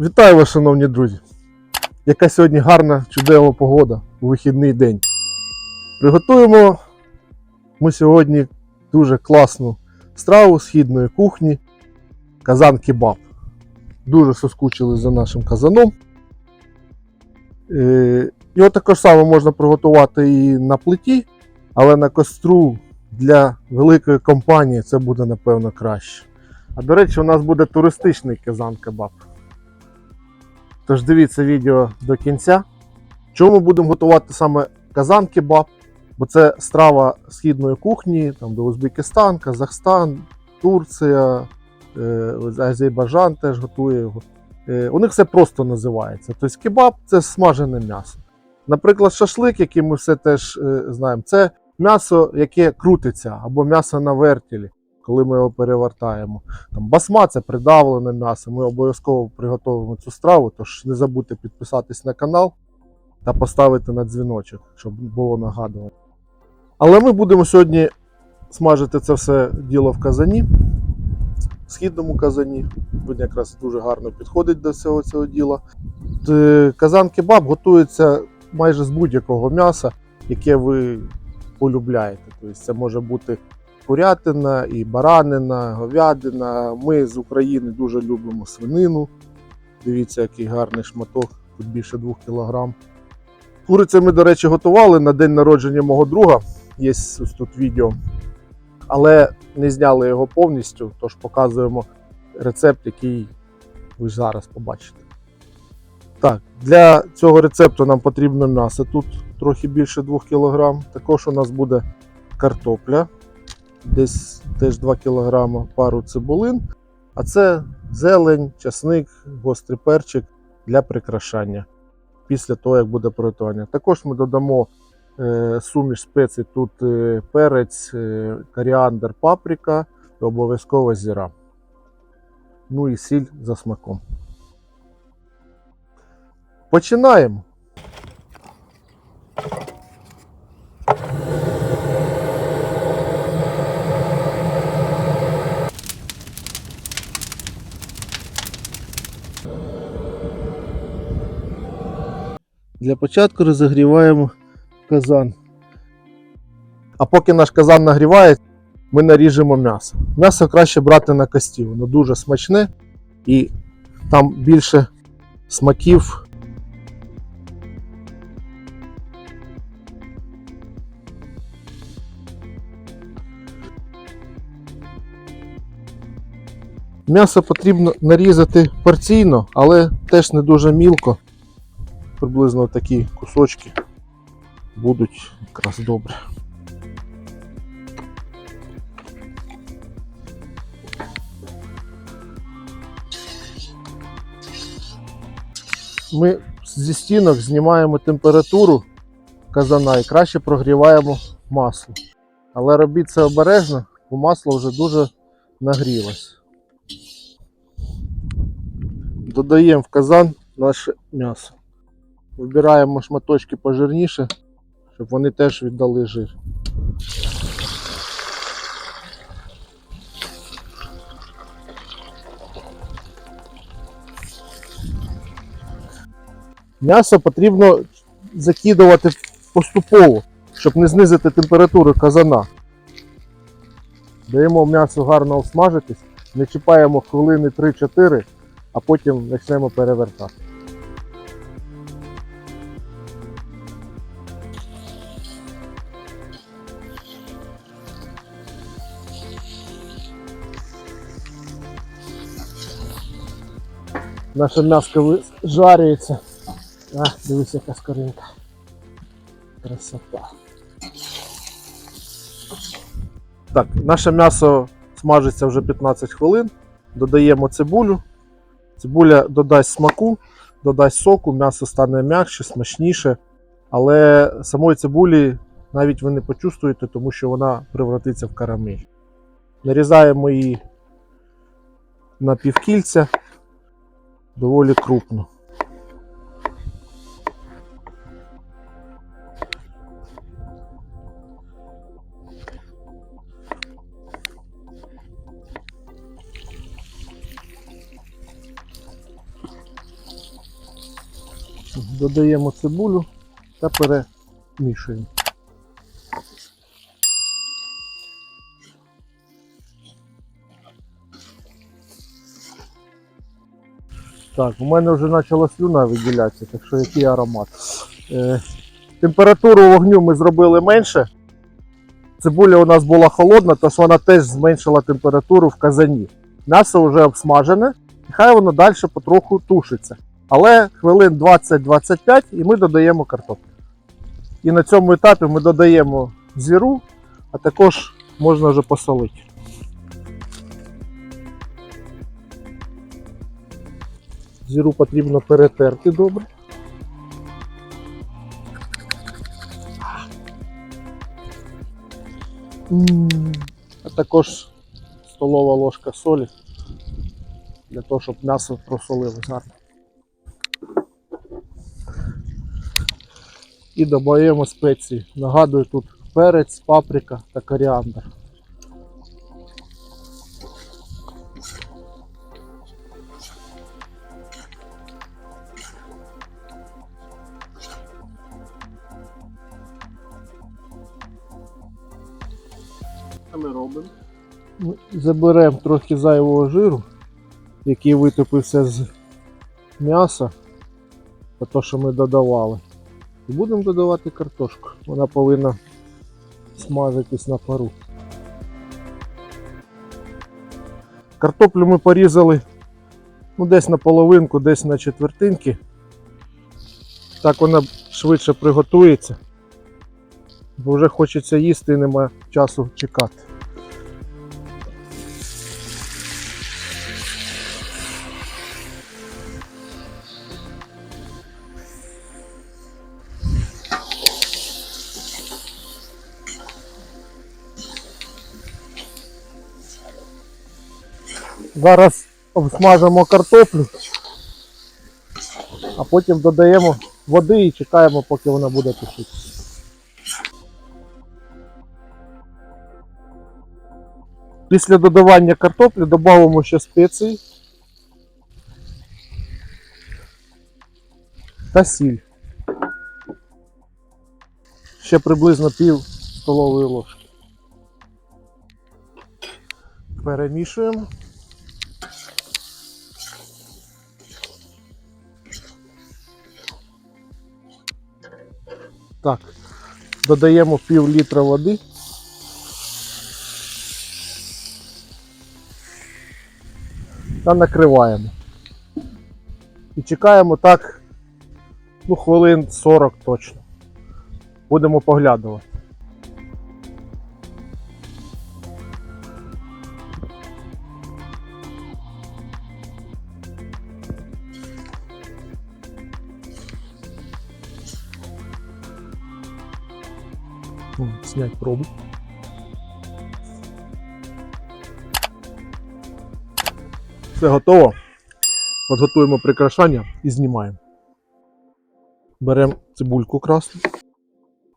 Вітаю вас, шановні друзі! Яка сьогодні гарна, чудова погода у вихідний день. Приготуємо ми сьогодні дуже класну страву східної кухні казан кебаб. Дуже соскучили за нашим казаном. Е, Його також само можна приготувати і на плиті, але на костру для великої компанії це буде напевно краще. А до речі, у нас буде туристичний казан кебаб. Тож дивіться відео до кінця. Чому будемо готувати саме казан кебаб? Бо це страва східної кухні, там де Узбекистан, Казахстан, Турція, е, Азербайджан теж готує його. Е, у них все просто називається. Тобто кебаб це смажене м'ясо. Наприклад, шашлик, який ми все теж е, знаємо, це м'ясо, яке крутиться, або м'ясо на вертілі, коли ми його перевертаємо. Там басма це придавлене м'ясо. Ми обов'язково приготуємо цю страву, тож не забудьте підписатись на канал та поставити на дзвіночок, щоб було нагадування. Але ми будемо сьогодні смажити це все діло в казані, в східному казані. Він якраз дуже гарно підходить до всього цього діла. Казан кебаб готується майже з будь-якого м'яса, яке ви полюбляєте. Тобто це може бути курятина, і баранина, говядина. Ми з України дуже любимо свинину. Дивіться, який гарний шматок, тут більше 2 кг. Курицю ми, до речі, готували на день народження мого друга. Є ось тут відео. Але не зняли його повністю, тож показуємо рецепт, який ви зараз побачите. Так, для цього рецепту нам потрібно м'ясо. Тут трохи більше 2 кг. Також у нас буде картопля, десь теж 2 кг, пару цибулин. А це зелень, часник, гострий перчик для прикрашання після того, як буде приготування. Також ми додамо е, суміш спецій, тут е, перець, е, коріандр, паприка і обов'язково зіра. Ну і сіль за смаком. Починаємо. Початку розігріваємо казан. А поки наш казан нагрівається, ми наріжемо м'ясо. М'ясо краще брати на кості, воно дуже смачне і там більше смаків. М'ясо потрібно нарізати порційно, але теж не дуже мілко. Приблизно такі кусочки будуть якраз добре. Ми зі стінок знімаємо температуру казана і краще прогріваємо масло. Але робіть це обережно, бо масло вже дуже нагрілось. Додаємо в казан наше м'ясо. Вибираємо шматочки пожирніше, щоб вони теж віддали жир. М'ясо потрібно закидувати поступово, щоб не знизити температуру казана. Даємо м'ясу гарно осмажитись, не чіпаємо хвилини 3-4, а потім почнемо перевертати. Наша м'яско ви- жарюється. А, дивись, яка скоринка. Красота. Так, наше м'ясо смажиться вже 15 хвилин. Додаємо цибулю. Цибуля додасть смаку, додасть соку, м'ясо стане м'якше, смачніше. Але самої цибулі навіть ви не почувствуєте, тому що вона превратиться в карамель. Нарізаємо її на півкільця доволі крупно. Додаємо цибулю та перемішуємо. Так, у мене вже почала слюна виділятися, так що який аромат. Е, температуру вогню ми зробили менше. Цибуля у нас була холодна, тож вона теж зменшила температуру в казані. М'ясо вже обсмажене, і хай воно далі потроху тушиться. Але хвилин 20-25 і ми додаємо картоплю. І на цьому етапі ми додаємо зіру, а також можна вже посолити. Зіру потрібно перетерти добре. А також столова ложка солі для того, щоб м'ясо просолилось гарно. І додаємо спеції. Нагадую, тут перець, паприка та коріандр. Що ми робимо? Ми Заберемо трохи зайвого жиру, який витопився з м'яса, та то, що ми додавали. І будемо додавати картошку. Вона повинна смажитись на пару. Картоплю ми порізали ну, десь на половинку, десь на четвертинки. Так вона швидше приготується. Бо вже хочеться їсти і немає часу чекати. Зараз обсмажимо картоплю, а потім додаємо води і чекаємо, поки вона буде тушитися. Після додавання картоплі додамо ще спеції та сіль. Ще приблизно пів столової ложки. Перемішуємо. Так, додаємо пів літра води. Та накриваємо. І чекаємо так, ну, хвилин 40 точно. Будемо поглядувати. Снять пробу. Все готово. Підготуємо прикрашання і знімаємо. Беремо цибульку красну.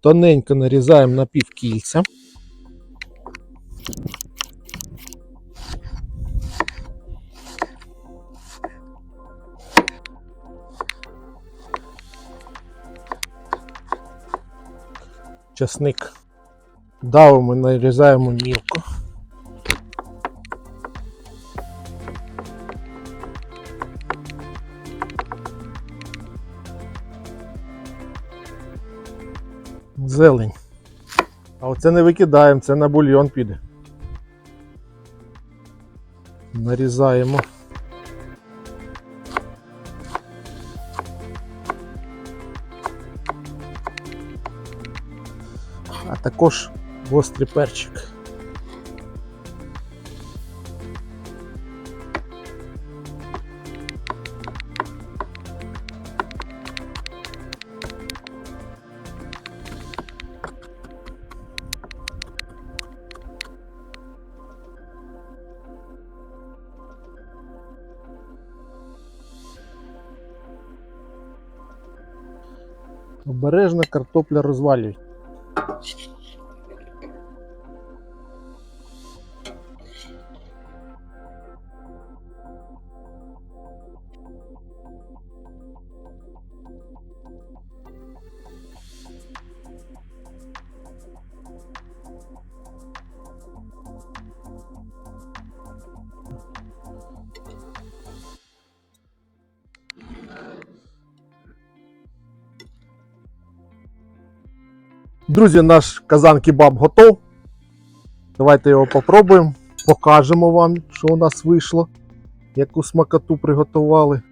Тоненько нарізаємо на півкільця. Часник давимо, нарізаємо мілко. Зелень. А оце не викидаємо, це на бульйон піде. Нарізаємо. А також гострий перчик. Обережно картопля розвалює. Друзі, наш казан кебаб готов. Давайте його попробуємо. Покажемо вам, що у нас вийшло. Яку смакоту приготували.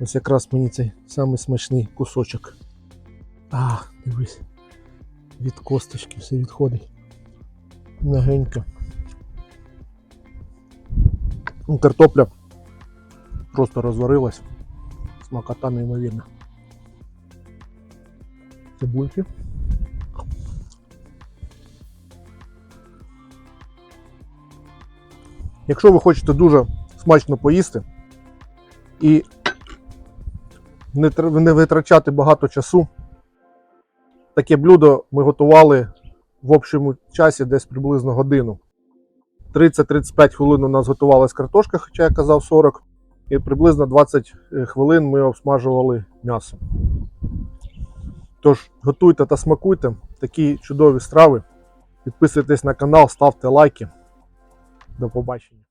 Ось якраз мені цей самий смачний кусочок. А, дивись. Від косточки все відходить. Мягенько. Ну, Картопля просто розварилась. Смакота неймовірна. Цибульки. Якщо ви хочете дуже смачно поїсти і не, витрачати багато часу, таке блюдо ми готували в общому часі десь приблизно годину. 30-35 хвилин у нас готувалась картошка, хоча я казав 40, і приблизно 20 хвилин ми обсмажували м'ясо. Тож, готуйте та смакуйте такі чудові страви. Підписуйтесь на канал, ставте лайки. До побачення.